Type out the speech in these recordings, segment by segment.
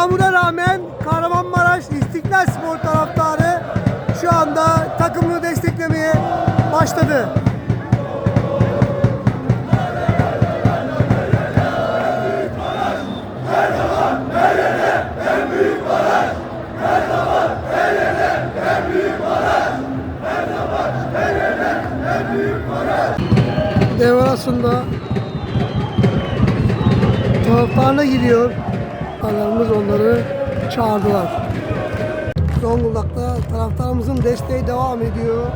Yağmura rağmen Kahramanmaraş İstiklal Spor taraftarı şu anda takımını desteklemeye başladı. Devrasında taraftarına gidiyor. Taraftarlarımız onları çağırdılar. Zonguldak'ta taraftarımızın desteği devam ediyor.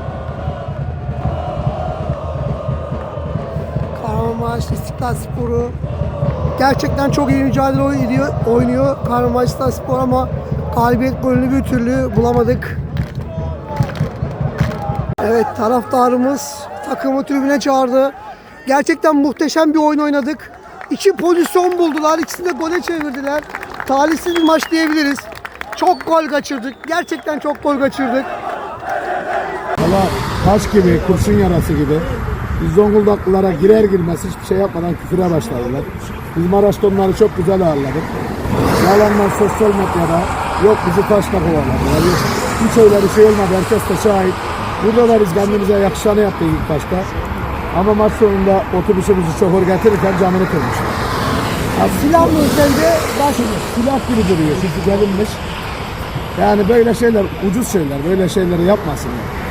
Kahramanmaraş İstiklal Sporu gerçekten çok iyi mücadele ediyor, oynuyor Kahramanmaraş İstiklal Spor ama galibiyet golünü bir türlü bulamadık. Evet taraftarımız takımı tribüne çağırdı. Gerçekten muhteşem bir oyun oynadık. İki pozisyon buldular. İkisini de gole çevirdiler. Talihsiz bir maç diyebiliriz. Çok gol kaçırdık. Gerçekten çok gol kaçırdık. Valla taş gibi, kurşun yarası gibi. Biz Zonguldaklılara girer girmez hiçbir şey yapmadan küfüre başladılar. Biz Maraş'ta onları çok güzel ağırladık. Yalanlar sosyal medyada yok bizi taşla kovaladılar. Hiç öyle bir şey olmadı. Herkes de şahit. Burada da biz kendimize yakışanı yaptık ilk başta. Ama maç sonunda otobüsümüzü şoför getirirken camını kırmışlar. Ya silah mı sence? Başımız silah gibi duruyor çünkü gelinmiş. Yani böyle şeyler ucuz şeyler, böyle şeyleri yapmasınlar.